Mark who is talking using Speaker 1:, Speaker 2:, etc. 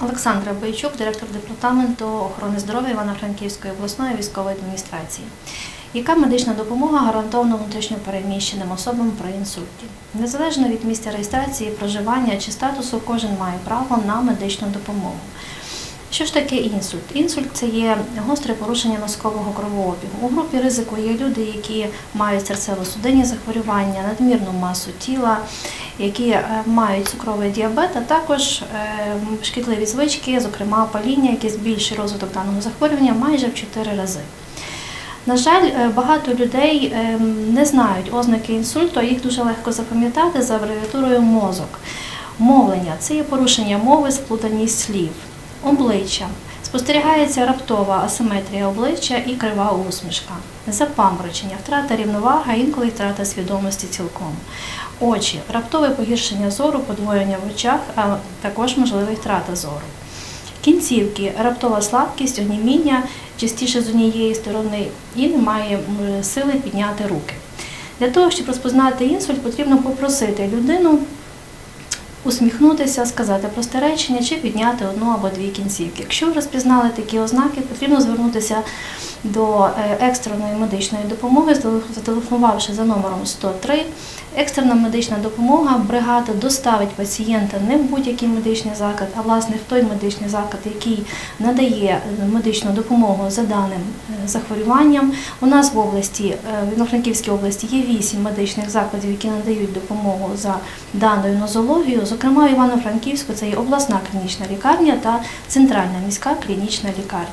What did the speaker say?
Speaker 1: Олександра Бойчук, директор департаменту охорони здоров'я Івано-Франківської обласної військової адміністрації. Яка медична допомога гарантована внутрішньопереміщеним особам при інсульті? Незалежно від місця реєстрації, проживання чи статусу, кожен має право на медичну допомогу. Що ж таке інсульт? Інсульт це є гостре порушення мозкового кровообігу. У групі ризику є люди, які мають серцево-судинні захворювання, надмірну масу тіла, які е, мають цукровий діабет, а також е, шкідливі звички, зокрема паління, яке збільшує розвиток даного захворювання майже в 4 рази. На жаль, е, багато людей е, не знають ознаки інсульту, їх дуже легко запам'ятати за абревіатурою мозок. Мовлення це є порушення мови, сплутаність слів, обличчя. Спостерігається раптова асиметрія обличчя і крива усмішка, запаморочення, втрата рівновага, інколи втрата свідомості цілком. Очі, раптове погіршення зору, подвоєння в очах, а також можливий втрата зору. Кінцівки, раптова слабкість, оніміння, частіше з однієї сторони, і немає сили підняти руки. Для того, щоб розпознати інсульт, потрібно попросити людину усміхнутися, сказати просте речення чи підняти одну або дві кінцівки. Якщо розпізнали такі ознаки, потрібно звернутися до е, екстреної медичної допомоги, зателефонувавши за номером 103. Екстрена медична допомога бригада доставить пацієнта не в будь-який медичний заклад, а власне в той медичний заклад, який надає е, медичну допомогу за даним е, захворюванням. У нас в області, в Івано-Франківській області, є вісім медичних закладів, які надають допомогу за даною нозологією. Зокрема, Івано-Франківську це є обласна клінічна лікарня та центральна міська клінічна лікарня.